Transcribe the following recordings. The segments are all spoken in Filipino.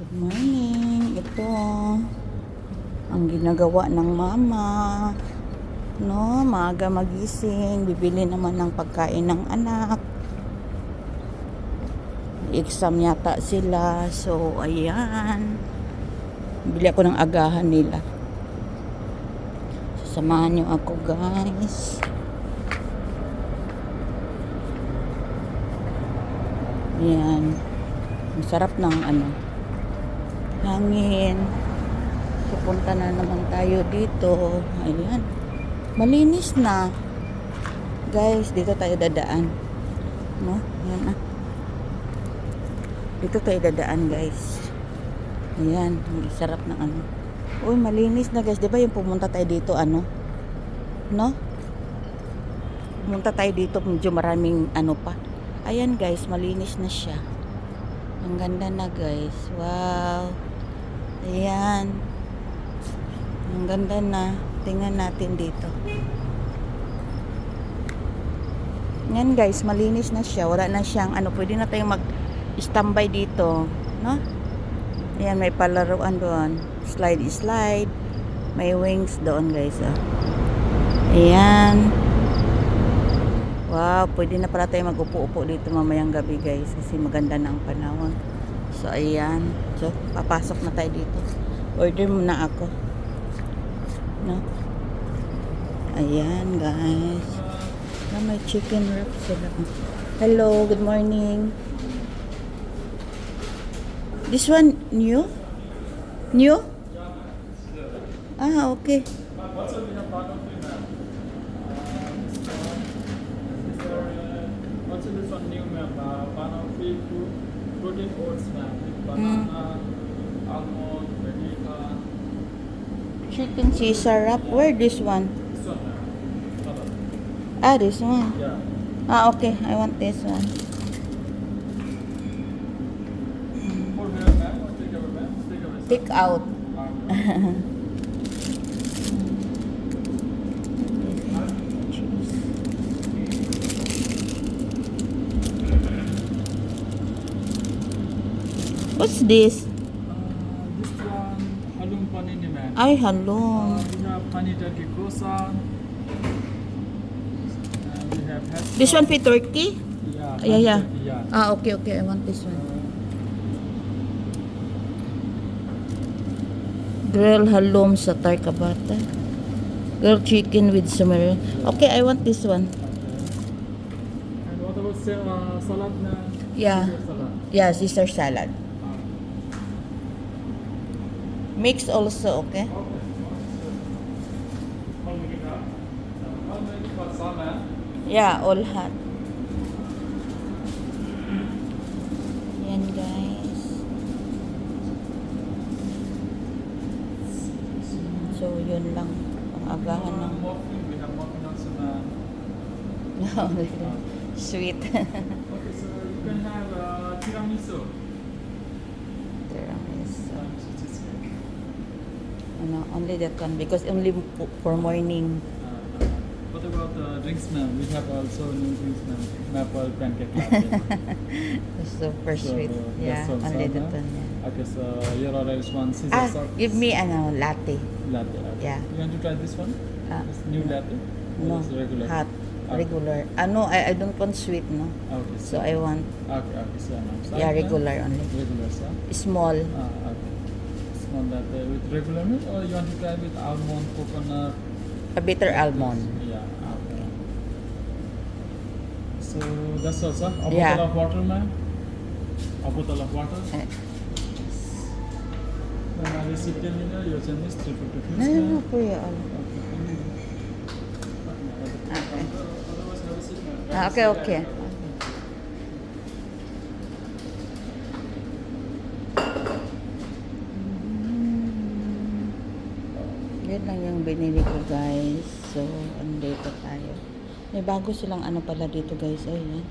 Good morning. Ito ang ginagawa ng mama. No, maaga magising, bibili naman ng pagkain ng anak. Exam yata sila. So, ayan. Bili ako ng agahan nila. Sasamahan niyo ako, guys. Ayan. Ang sarap ng ano, hangin. Pupunta na naman tayo dito. Ayan. Malinis na. Guys, dito tayo dadaan. No? Ayan na. Dito tayo dadaan, guys. Ayan. Sarap ng ano. Uy, malinis na, guys. Di ba yung pumunta tayo dito, ano? No? Pumunta tayo dito, medyo maraming ano pa. Ayan, guys. Malinis na siya. Ang ganda na, guys. Wow. Ayan. Ang ganda na. Tingnan natin dito. Yan guys, malinis na siya. Wala na siyang ano, pwede na tayong mag-standby dito, no? Ayan, may palaruan doon. Slide, slide. May wings doon, guys. Oh. Ayan. Wow, pwede na pala tayo mag-upo-upo dito mamayang gabi, guys. Kasi maganda na ang panahon. So, ayan. So, papasok na tayo dito. Order muna ako. No? Ayan, guys. Na may chicken wrap sila. Hello, good morning. This one new? New? Ah, okay. What's in this one new map? Uh, banana free food, protein oats map with banana, almond, vanilla. Chicken Caesar wrap. Where this one? This one. Other. Ah, this one. Yeah. Ah, okay. I want this one. Take out. What's this? uh, this one, halum panini map. Ay, Uh, halong. we have honey turkey croissant. And we have hash This one for turkey? Yeah. Yeah, honey yeah. turkey, yeah. Ah, okay, okay. I want this one. Grill halom sa tarkabata. Grilled chicken with summer. Okay, I want this one. And what about sa- uh, salad na? Yeah. Caesar Salad. Yeah, Caesar salad. Mix also, okay? Yeah, all hot. Yan guys. So, yun lang. Ang agahan ng sweet. Okay, so you can have uh. Tiramisu. Tiramisu cheesecake. Ano, only that one because only for morning. Uh, uh, what about the drinks now? We have also new drinks now. Maple pancake latte. Super So, sweet. Yeah, that's also only that one. Yeah. Okay, so your order is one Caesar Ah, sauce give me ano, latte. latte. Okay. Yeah. You want to try this one? Ah, This new latte? Or no, regular? hot, Ah. regular. Ano, I, I don't want sweet, no? Okay, So I want, Okay, okay, so. So yeah, regular only. Regular, sir. Small. Ah, okay. Small latte with regular milk or you want to try with almond, coconut? A bitter almond. Yeah, okay. So that's all, sir. A Yeah. bottle of water, ma'am. A bottle of water. Then I receipt in here. Your change is three fifty No, no, no, kuya. ano. Okay. Otherwise, have a seat, ma'am. Ah, okay, okay. Lang yung binili ko guys. So, andito tayo. May bago silang ano pala dito guys. Ayan.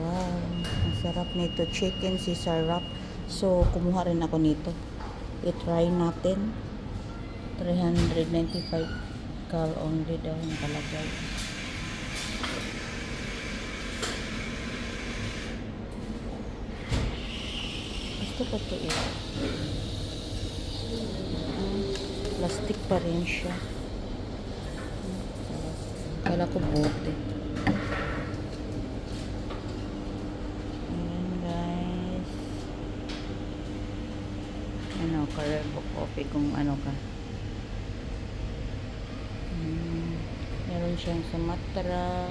Wow. Ang sarap nito. Chicken Caesar wrap. So, kumuha rin ako nito. I-try natin. 395 cal only daw yung kalagay. Gusto Ito pa to eh. Plastic pa rin siya. Kala ko bote. Ayan guys. Ano, Carebo coffee kung ano ka. Hmm. Meron siyang Sumatra,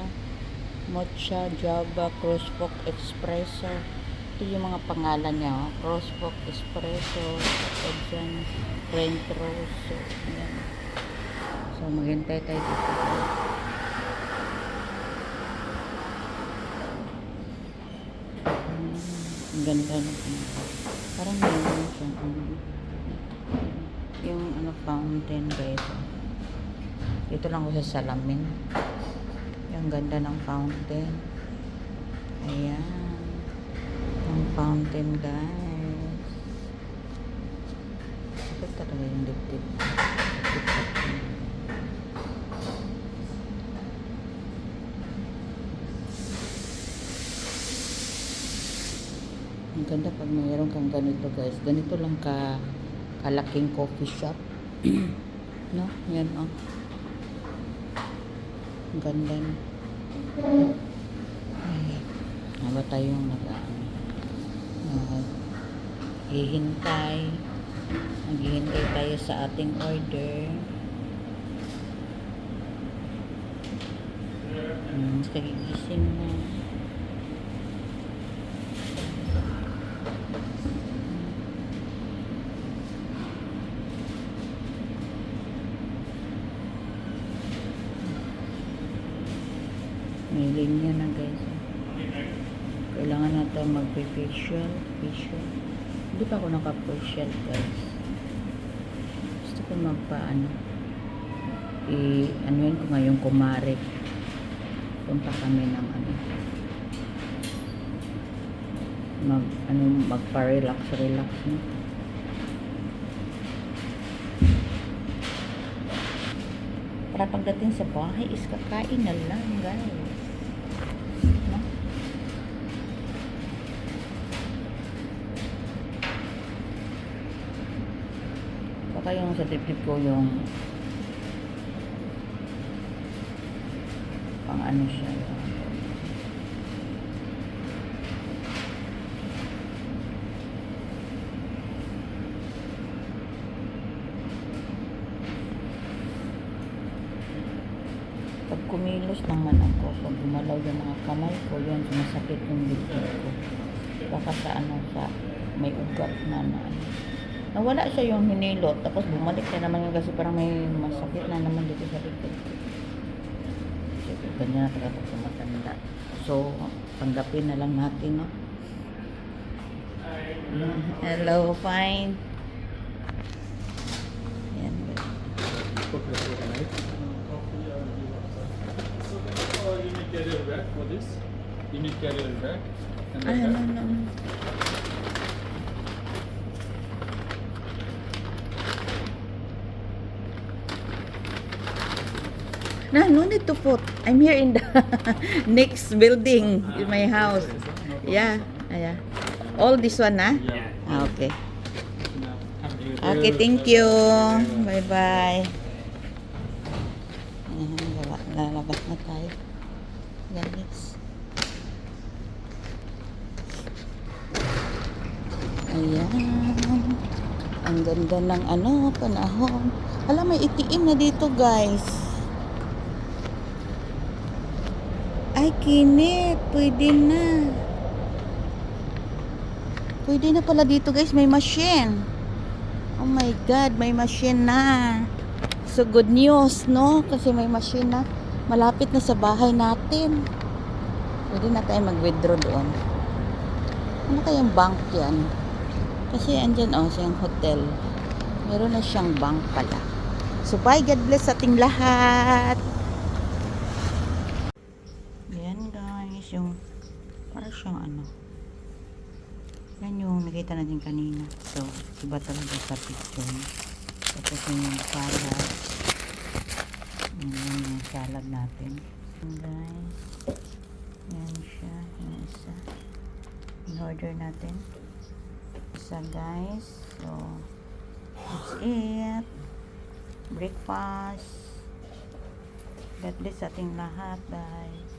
Mocha, Java, Crosswalk Espresso. Ito yung mga pangalan niya. Oh. Crosswalk Espresso, Edson, French Rose. So. So, maghintay tayo dito. Hmm, Ang ganda ano. Parang mayroon siyang ano. Yung ano fountain guys. Dito lang ako sa salamin. Yung ganda ng fountain. Ayan. Fountain guys. Ito talaga yung dibdib. Ang ganda pag mayroon kang ganito guys. Ganito lang ka kalaking coffee shop. no? Yan oh. Ang ganda. no? Ay, Haba tayong nag uh, hihintay. Naghihintay tayo sa ating order. Hmm, kagigising na. May linya natin magpe-facial. Facial. Hindi pa ako naka-facial guys. Gusto ko magpa-ano. I, ano yun ko ngayon kumare. Punta kami ng ano. Mag, ano, magpa-relax, relax. No? Para pagdating sa bahay is kakain na lang guys. No? Baka yung sa tip ko yung pang ano siya. yung- Pag kumilos naman ako, pag gumalaw yung mga kamay ko, yun, sumasakit yung dibdib ko. Baka sa ano, sa may ugat na na ano. Nawala siya yung hinilot, tapos bumalik na naman yun kasi parang may masakit na naman dito sa ko. So, ganyan na talaga pag tumatanda. So, tanggapin na lang natin, no? Mm, Hello, fine. Yan. You need carrier bag for this. You need carrier bag. And the Ay, ano, bag. ano, ano. No, no need to put. I'm here in the next building in my house. Yeah, yeah. All this one, na? Yeah. Ah, okay. Okay, thank you. Bye-bye. Lalabas na tayo. Guys. Ayan. Ang ganda ng ano, panahon. Alam, may itiim na dito, guys. Ay, kinit. Pwede na. Pwede na pala dito, guys. May machine. Oh my God, may machine na. So good news, no? Kasi may machine na. Malapit na sa bahay natin. Pwede na tayo mag-withdraw doon. Ano kayang bank yan? Kasi andyan, oh, siyang hotel. Meron na siyang bank pala. So bye, God bless ating lahat. Yan guys, yung para siyang ano. Yan yung nakita natin kanina. So, iba talaga sa picture. Tapos yun yung salad. Yan yung salad natin. Guys. Yan siya. Yan isa. In-order natin. isa guys. So, that's it. Breakfast. God bless ating lahat. Bye.